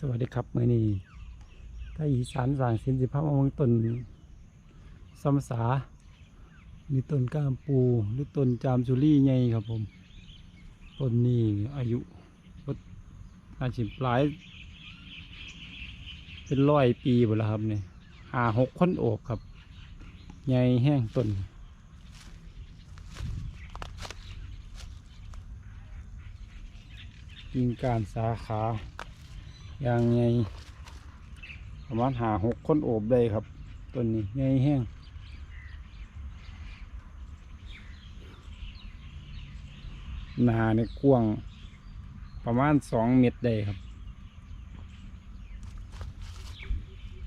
สวัสดีครับมื่อนี้ถ้าอีสานสร้างสินสิภาพอาเมืองต้นซัมสานี่ต้นก้ามปูหรือต้นจามจุลี่ไงครับผมต้นนี้อายุอาจจะหลาย เป็นร้อยปีหมดแล้วครับเนี่ยหาหกคนโอบครับใหญ่แห้งต้นกิ่งการสาขา ย่างไงประมาณหาหกคนโอบได้ครับต้นนี้ใหญ่แห้งหนาในกว้างประมาณสองเมตรได้ครับ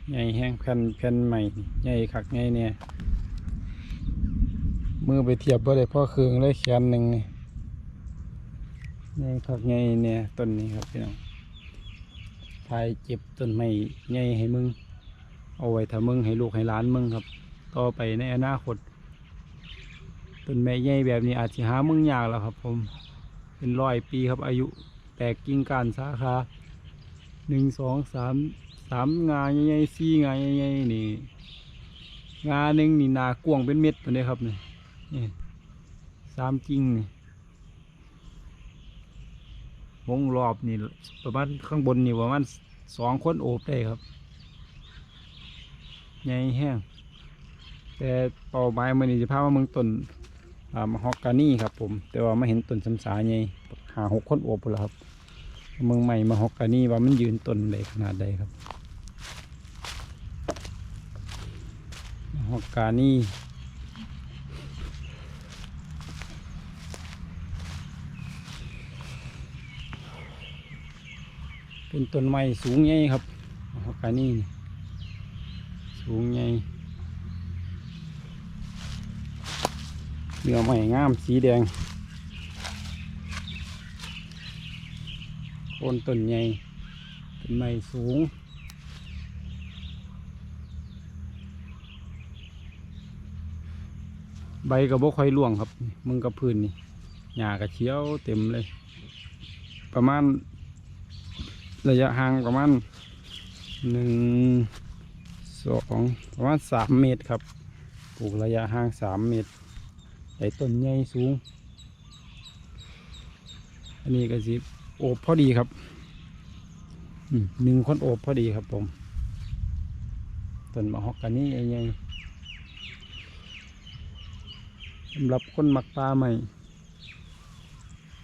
ใหญ่แห้งแผ่นแผ่นใหม่ใหญ่คักใหญ่เนี่ยมือไปเทียบบ่ได้เพ่อคืองเลยแขนหนึ่งนี่ใหญ่คักใหญ่เนี่ยต้นนี้ครับพี่น้อง ทายเจ็บต้นไม้ใหญ่ให้มึง เอาไว้ถ้ามึงให้ลูกให้หลานมึงครับ ต่อไปในอนาคตต้นไม้ใหญ่แบบนี้อาจจะหามึงยากแล้วครับ ผมเป็นร้อยปีครับอายุแตกกิ่งก้านสาขาหนึ่งสองสามสามงาใหญ่ๆสี่งาใหญ่ๆนี่งาหนึ่งนี่นากวงเป็นเม็ดเลยครับนี่นี่สามกิ่งนี่วงรอบนี่ประมาณข้างบนนี่ประมาณ สองคนโอบได้ครับใหญ่แห้งแต่เป่าไม้มันนี่จะพาว่ามึงต้นอ่ามะฮอกกานี่ครับผม แต่ว่ามาเห็นต้นสำสาใหญ่หาหกคนโอบพุ่นแล้วครับเมืองใหม่มะฮอกกานี่ว่ามันยืนต้นใดขนาดใดครับมะฮอกกานี่ เป็นต้นไม้สูงใหญ่ครับฮอกานี่นี่สูงใหญ่เนื้อไม้งามสีแดงโคนต้นใหญ่ต้นไม้สูงใบกระบอกค่อยร่วงครับ มึงกับพื้นนี่หญ้ากระเชียวเต็มเลย ประมาณ ระยะห่างประมาณหนึ่งสองประมาณสามเมตรครับปลูกระยะห่างสามเมตรใส่ต้นใหญ่สูง อันนี้ก็สิโอบพอดีครับหนึ่งคนโอบพอดีครับผมต้นมะฮอกกานี่ใหญ่สำหรับคนมักปลาใหม่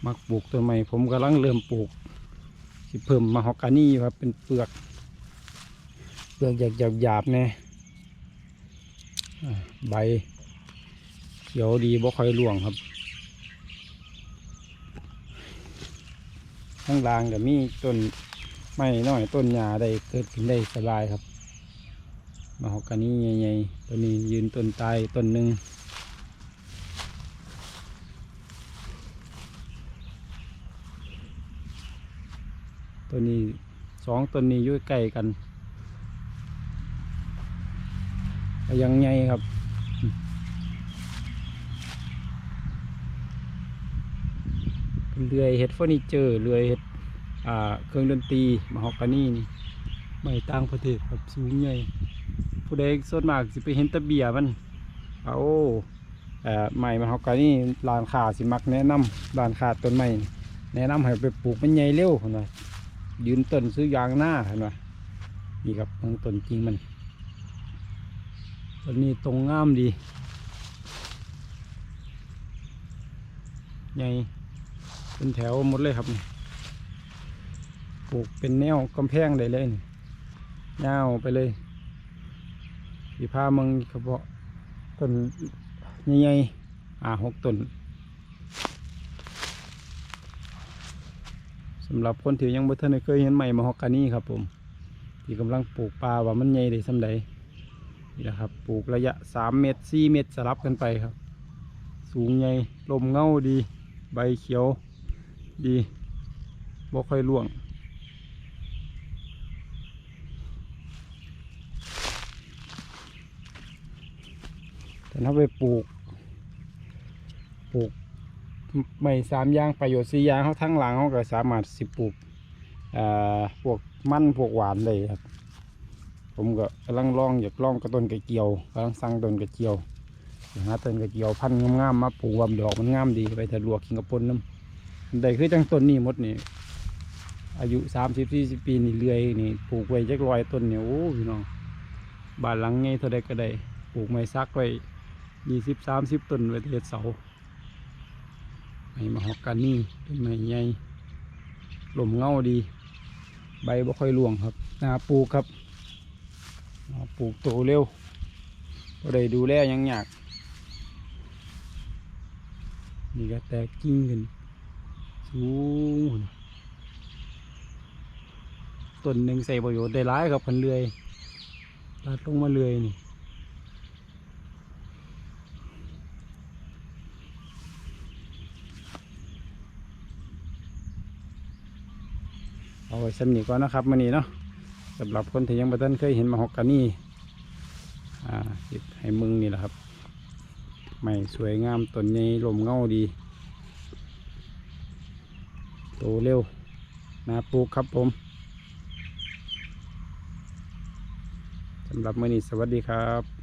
มักปลูกต้นใหม่ผมกำลังเริ่มปลูก สิเพิ่มมาฮอกกานี่ครับเป็นเปลือกเปลือกหยาบหยาบหยาบๆแน่อ่าใบเขียวดีบ่ค่อยร่วงครับข้างล่างก็มีต้นไม้น้อยต้นหญ้าได้เกิดขึ้นได้สบายครับ มาฮอกกานี่ใหญ่ๆตัวนี้ยืนต้นตายต้นหนึ่ง ตัวนี้สองตัวนี้อยู่ใกล้กันยังไงครับเรือยเฮ็ดเฟอร์นิเจอร์เรือยเฮ็ดเครื่องดนตรีมาฮอกกานี่นี่ไม่ต่างประเทศครับสูงใหญ่ผู้ใดส่วนมากสิไปเห็นตะเบียมันเอาใหม่มาฮอกกานี่ร้านค้าสิมักแนะนำร้านค้าต้นไม้นี่แนะนำให้ไปปลูกมันใหญ่เร็วคนว่า ยืนต้นซื้อยางหน้าเห็นไหมนี่ครับต้นต้นจริงมันต้นนี้ตรงงามดีใหญ่เป็นแถวหมดเลยครับปลูกเป็นแนวกำแพงได้เลยนี่ยาวไปเลยสีผ้ามืองเฉพาะต้นใหญ่ๆอ่าหกต้น สำหรับคนที่ยังบ่ทันได้เคยเห็นใหม่มาฮอกกานี่ครับ ผม ที่กำลังปลูกปลาว่ามันใหญ่ได้สำใดนี่แหละครับ ปลูกระยะสามเมตรสี่เมตรสลับกันไปครับ สูงใหญ่ลมเงาดี ใบเขียวดีบ่ค่อยร่วงแต่ถ้าไปปลูก ปลูก ไม่สามอย่างประโยชน์สี่อย่างเขาทั้งหลังเขาก็สามารถสิปลูกอ่าพวกมันพวกหวานเลยครับ ผมก็กำลังลองอยากลองกระต้นกระเจียวกำลังสั่งต้นกระเจียวอยากหาต้นกระเจียวพันธุ์งามๆมาปลูกวำดอกมันงามดีไปถ้าลวกกินกับปนน้ำอันใดคือจังต้นนี้หมดนี่อายุสามสิบสี่สิบปีนี่เลื่อยนี่ปลูกไว้จักรอยต้นเนี่ยโอ้พี่น้องบ้านหลังไงเท่าใดก็ได้ปลูกไม้ซักไว้ยี่สิบสามสิบต้นไว้เทศเสา ไม้มะฮอกกานี่ต้นไม้ใหญ่ลมเงาดี ใบบ่ค่อยร่วงครับนาปลูกครับอ่าปลูกโตเร็วก็ได้ดูแลยังยากนี่ก็แตกกิ่งขึ้นสูงต้นหนึ่งใส่ประโยชน์ได้หลายครับพันเลื่อยตัดลงมาเลื่อยนี่ เอาไว้สำนีก่อนนะครับมันนี้เนาะสำหรับคนที่ยังไม่ทันเคยเห็นมะฮอกกานี่อ่าสิให้มึงนี่แหละครับไม่สวยงามต้นใหญ่ลมเงาดีโตเร็วนาปลูกครับผมสำหรับมื้อนี้สวัสดีครับ